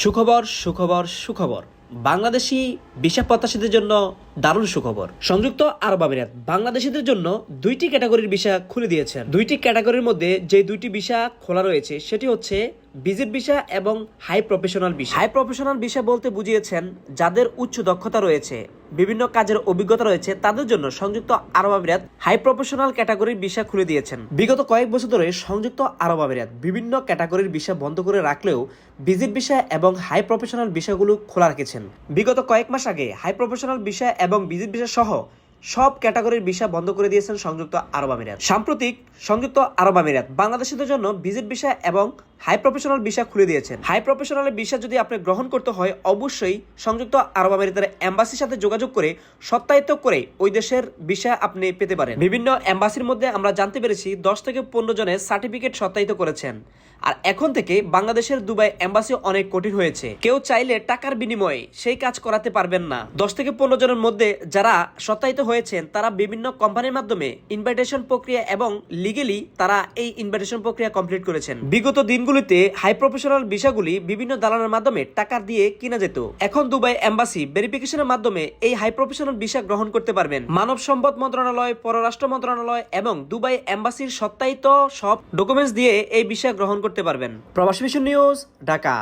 সুখবর সুখবর সুখবর। বাংলাদেশি ভিসা প্রত্যাশীদের জন্য দারুণ সুখবর। সংযুক্ত আরব আমিরাত বাংলাদেশিদের জন্য দুইটি ক্যাটাগরির ভিসা খুলে দিয়েছেন। দুইটি ক্যাটাগরির মধ্যে যে দুইটি বিষয় খোলা রয়েছে, সেটি হচ্ছে ভিজিট ভিসা এবং high professional visa high professional visa বলতে বুঝিয়েছেন যাদের উচ্চ দক্ষতা রয়েছে, বিভিন্ন কাজের অভিজ্ঞতা রয়েছে, তাদের জন্য সংযুক্ত আরব আমিরাত হাই প্রফেশনাল ক্যাটাগরির ভিসা খুলে দিয়েছেন। বিগত কয়েক বছর ধরে সংযুক্ত আরব আমিরাত বিভিন্ন ক্যাটাগরির ভিসা বন্ধ করে রাখলেও ভিজিট ভিসা এবং হাই প্রফেশনাল ভিসাগুলো খোলা রেখেছেন। বিগত কয়েক মাস আগে হাই প্রফেশনাল ভিসা এবং ভিজিট ভিসা সহ সব ক্যাটাগরির ভিসা বন্ধ করে দিয়েছেন সংযুক্ত আরব আমিরাত। সাম্প্রতিক সংযুক্ত আরব আমিরাত বাংলাদেশিদের জন্য ভিজিট ভিসা এবং হাই প্রফেশনাল ভিসা খুলে দিয়েছেন। হাই প্রফেশনাল ভিসা যদি আপনি গ্রহণ করতে হয়, অবশ্যই সংযুক্ত আরব আমিরাতের এম্বাসির সাথে যোগাযোগ করে সত্যায়িত করে ওই দেশের ভিসা আপনি পেতে পারেন। বিভিন্ন এম্বাসির মধ্যে আমরা জানতে পেরেছি, দশ থেকে পনেরো জনের সার্টিফিকেট সত্যায়িত করেছেন। আর এখন থেকে বাংলাদেশের দুবাই এম্বাসি অনেক কঠিন হয়েছে। কেউ চাইলে টাকার বিনিময়ে সেই কাজ করাতে পারবেন না। দশ থেকে পনেরো জনের মধ্যে যারা সত্যায়িত হয়েছেন, তারা বিভিন্ন কোম্পানির মাধ্যমে ইনভাইটেশন প্রক্রিয়া এবং লিগেলি তারা এই ইনভাইটেশন প্রক্রিয়া কমপ্লিট করেছেন। বিগত দিনগুলিতে হাই প্রফেশনাল ভিসাগুলি বিভিন্ন দালানের মাধ্যমে টাকা দিয়ে কিনা যেত। এখন দুবাই এম্বাসি ভেরিফিকেশনের মাধ্যমে এই হাই প্রফেশনাল ভিসা গ্রহণ করতে পারবেন। মানব সম্পদ মন্ত্রণালয়, পররাষ্ট্র মন্ত্রণালয় এবং দুবাই এম্বাসির সত্যায়িত সব ডকুমেন্টস দিয়ে এই ভিসা গ্রহণ করতে পারবেন। প্রবাসী মিশন নিউজ, ঢাকা।